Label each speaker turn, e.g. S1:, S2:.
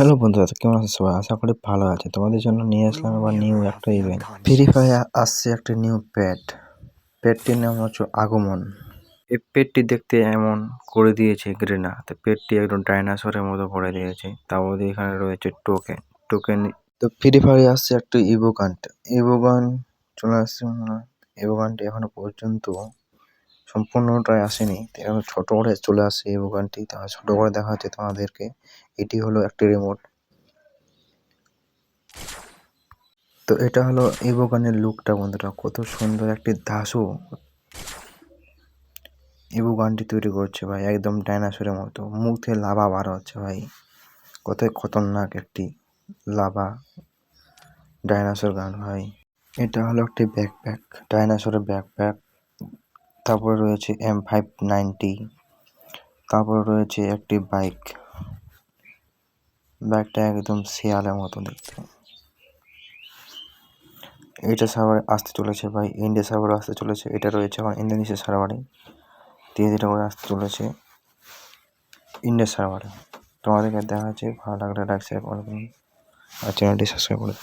S1: Hello বন্ধুরা তো কেমন আছো সবাই? আশা করি ভালো আছে। তোমাদের জন্য নিয়ে আসলাম আবার নিউ একটা ইভেন্ট ফ্রি ফায়ার আসছে একটা নিউ প্যাড প্যাডটির নাম হচ্ছে আগমন। এই পেটটি দেখতে এমন করে দিয়েছে গ্রেনা তো পেটটি একদম ডাইনোসরের মতো করে দিয়েছে। তার মধ্যে এখানে রয়েছে টোকেন টোকেন তো ফ্রি ফায়ারে আসছে একটা ইভো ইভোগান চলে আসছে হয়। এখনও পর্যন্ত সম্পূর্ণটাই আসেনি। তো ছোট করে চলে আসে ইভো গানটি তা ছোট করে দেখা হচ্ছে তোমাদেরকে। এটি হলো একটি রিমোট তো এটা হলো ইভো গানের লুকটা বন্ধুরা। কত সুন্দর একটি দাসও ইভো গানটি তৈরি করছে ভাই। একদম ডাইনাসরের মতো। মুখ লাভা বার হচ্ছে ভাই। কত খতরনাক একটি লাভা ডাইনাসর গান ভাই। এটা হলো একটি ব্যাকপ্যাক ডাইনাসরের ব্যাকপ্যাক তারপরে রয়েছে এম ফাইভ নাইনটি তারপরে রয়েছে একটি বাইক বাইকটা একদম শিয়ালের মতো দেখতে। এটা সার্ভারে আসতে চলেছে ভাই ইন্ডিয়া সার্ভারে আসতে চলেছে। এটা রয়েছে এখন ইন্দোনেশিয়া সার্ভারে ধীরে ধীরে করে আসতে চলেছে ইন্ডিয়া সার্ভারে তোমাদেরকে দেখা আছে ভালো লাগলে লাইক শেয়ার আর চ্যানেলটি সাবস্ক্রাইব করে